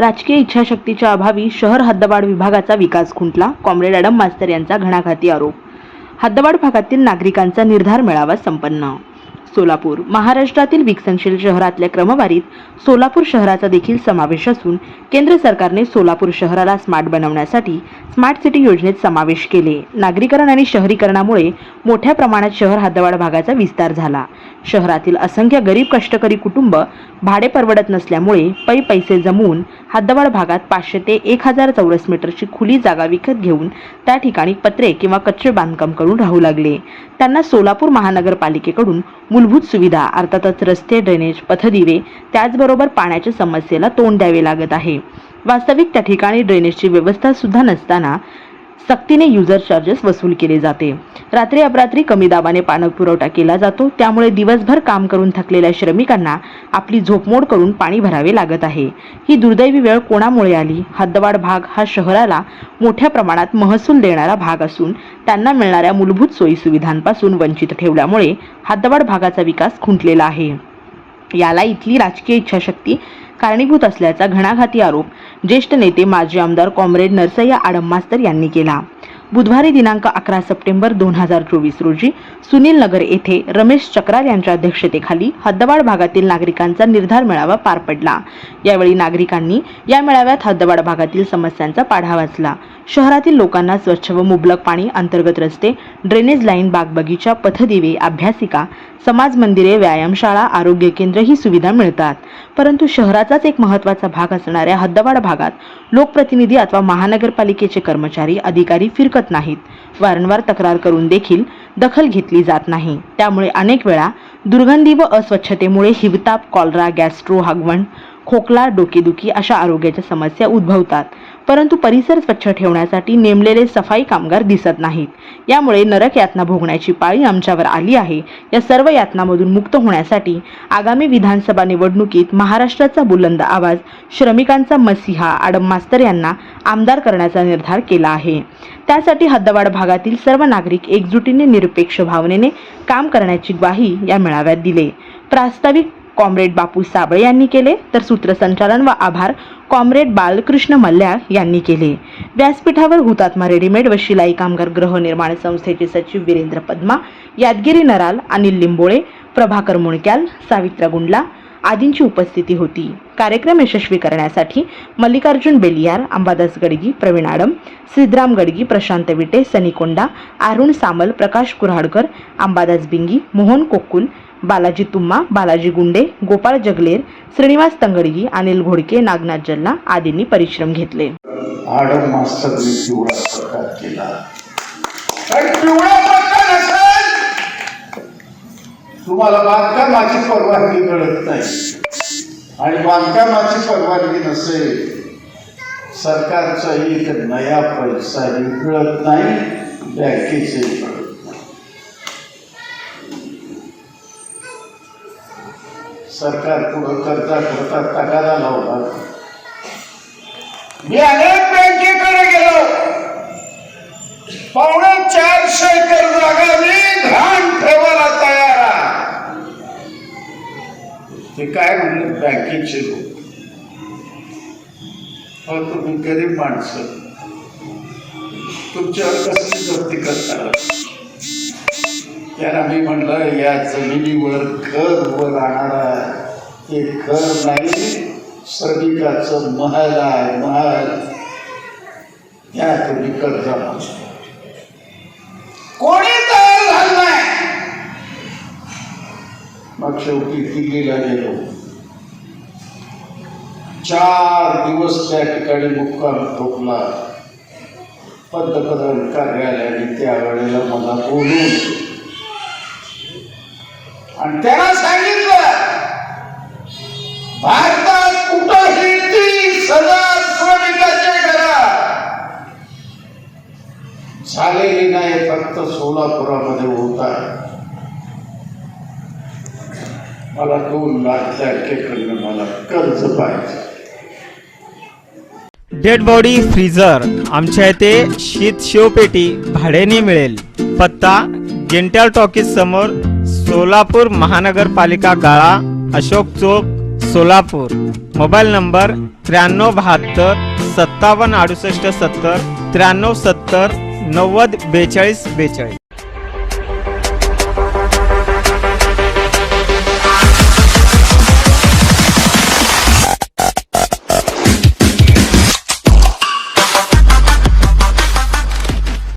राजकीय इच्छाशक्तीच्या अभावी शहर हद्दवाड विभागाचा विकास खुंटला कॉम्रेड ॲडम मास्तर यांचा घणाघाती आरोप. हद्दवाड भागातील नागरिकांचा निर्धार मेळावा संपन्न. सोलापूर महाराष्ट्रातील विकसनशील शहरातल्या क्रमवारीत सोलापूर शहराचा देखील समावेश असून केंद्र सरकारने सोलापूर शहराला स्मार्ट बनवण्यासाठी स्मार्ट सिटी योजनेत समावेश केले. नागरीकरण आणि शहरीकरणामुळे मोठ्या प्रमाणात शहर हद्दवाड भागाचा विस्तार झाला. शहरातील असंख्य गरीब कष्टकरी कुटुंब भाडे परवडत नसल्यामुळे पै पैसे जमवून हद्दवाढ भागात पाचशे ते एक हजार चौरस मीटरची खुली जागा विकत घेऊन त्या ठिकाणी पत्रे किंवा कच्चे बांधकाम करून राहू लागले. त्यांना सोलापूर महानगरपालिकेकडून मूलभूत सुविधा अर्थातच रस्ते ड्रेनेज पथदिवे त्याचबरोबर पाण्याच्या समस्येला तोंड द्यावे लागत आहे. वास्तविक त्या ठिकाणी ड्रेनेजची व्यवस्था सुद्धा नसताना सक्तीने युजर चार्जेस वसूल केले जाते. रात्री अपरात्री कमी दाबाने पाणी पुरवठा केला जातो त्यामुळे दिवसभर काम करून थकलेल्या श्रमिकांना आपली झोपमोड करून पाणी भरावे लागत आहे. ही दुर्दैवी वेळ कोणामुळे आली? हद्दवाड भाग हा शहराला मोठ्या प्रमाणात महसूल देणारा भाग असून त्यांना मिळणाऱ्या मूलभूत सोयीसुविधांपासून वंचित ठेवल्यामुळे हद्दवाड भागाचा विकास खुंटलेला आहे. याला इथली राजकीय इच्छाशक्ती कारणीभूत असल्याचा घणाघाती आरोप ज्येष्ठ नेते माजी आमदार कॉम्रेड नरसय्या आडममास्तर यांनी केला. बुधवारी दिनांक अकरा सप्टेंबर दोन हजार चोवीस रोजी सुनील नगर येथे रमेश चक्रार यांच्या अध्यक्षतेखाली हद्दवाड भागातील नागरिकांचा निर्धार मेळावा पार पडला. यावेळी नागरिकांनी या मेळाव्यात हद्दवाड भागातील समस्यांचा पाढा वाचला. शहरातील लोकांना स्वच्छ व मुबलक पाणी अंतर्गत रस्ते ड्रेनेज लाईन बागबगीचा पथदिवे अभ्यासिका समाज मंदिरे व्यायामशाळा आरोग्य केंद्र ही सुविधा मिळतात. परंतु शहराचाच एक महत्त्वाचा भाग असणाऱ्या हद्दवाड भागात लोकप्रतिनिधी अथवा महानगरपालिकेचे कर्मचारी अधिकारी फिरकत नाहीत. वारंवार तक्रार करून देखील दखल घेतली जात नाही. त्यामुळे अनेक वेळा दुर्गंधी व अस्वच्छतेमुळे हिवताप कॉलरा गॅस्ट्रो हागवण खोकला डोकेदुखी अशा आरोग्याच्या समस्या उद्भवतात. परंतु परिसर स्वच्छ ठेवण्यासाठी नेमलेले सफाई कामगार दिसत नाहीत. यामुळे नरक यातना भोगण्याची पाळी आमच्यावर आली आहे. या सर्व यातनामधून मुक्त होण्यासाठी आगामी विधानसभा निवडणुकीत महाराष्ट्राचा बुलंद आवाज श्रमिकांचा मसिहा आडम मास्तर यांना आमदार करण्याचा निर्धार केला आहे. त्यासाठी हद्दवाड भागातील सर्व नागरिक एकजुटीने निरपेक्ष भावनेने काम करण्याची ग्वाही या मेळाव्यात दिले. प्रास्ताविक कॉम्रेड बापू साबळे यांनी केले तर सूत्रसंचालन व आभार कॉम्रेड बालकृष्ण मल्ल्या यांनी केले. व्यासपीठावर हुतात्मा रेडीमेड व शिलाई कामगार गृहनिर्माण संस्थेचे सचिव वीरेंद्र पद्मा यादगिरी नराल अनिल लिंबोळे प्रभाकर मुणक्याल सावित्रा गुंडला आदींची उपस्थिती होती. कार्यक्रम यशस्वी करण्यासाठी मल्लिकार्जुन बेलियार अंबादास गडगी प्रवीण आडम सिद्धराम गडगी प्रशांत विटे सनी कोंडा अरुण सामल प्रकाश कुऱ्हाडकर अंबादास बिंगी मोहन कोकुल बालाजी तुम्मा बालाजी गुंडे गोपाळ जगलेर श्रीनिवास तंगडगी अनिल घोडके नागनाथ जल्ला आदींनी परिश्रम घेतले. तुम्हाला बांधकामाची परवानगी मिळत नाही. आणि बांधकामाची परवानगी नसेल सरकारचा एक नया पैसाही मिळत नाही बँकेचे सरकार पुढं करता करता तगादा लावला. मी अनेक बँकेकडे गेलो. पावणे चारशे एकर जागा मी घाण ठेवायला तयार आहे. ते काय म्हणले बँकेचे लोक? हो, तुम्ही गरीब माणसं. तुमच्यावर कसली जप्ती करता? त्याला मी म्हणलं या जमिनीवर घर उभं राहणारा हे घर नाही श्रमिकाचं महल आहे महल. या तुम्ही कर्ज कोणी तयार झालं नाही मग शेवटी दिल्लीला गेलो. चार दिवस त्या ठिकाणी मुक्काम ठोकला. पंतप्रधान कार्यालयाने त्यावेळेला मला बोलून आणि त्यांना सांगितलं भारतात कुठंही तीस हजार श्रमिकाचे घरा झालेली नाही फक्त सोलापुरामध्ये होत आहे. मला दोन लाख बँकेकडनं मला कर्ज पाहिजे. डेड बॉडी फ्रीजर आमच्या येथे शीत शिवपेटी भाड्याने मिळेल. पत्ता गेंट्याल टॉकीज समोर. सोलापूर महानगरपालिका गाळा अशोक चौक सोलापूर. मोबाईल नंबर त्र्याण्णव बहात्तर सत्तावन्न अडुसष्ट सत्तर त्र्याण्णव सत्तर नव्वद बेचाळीस बेचाळीस.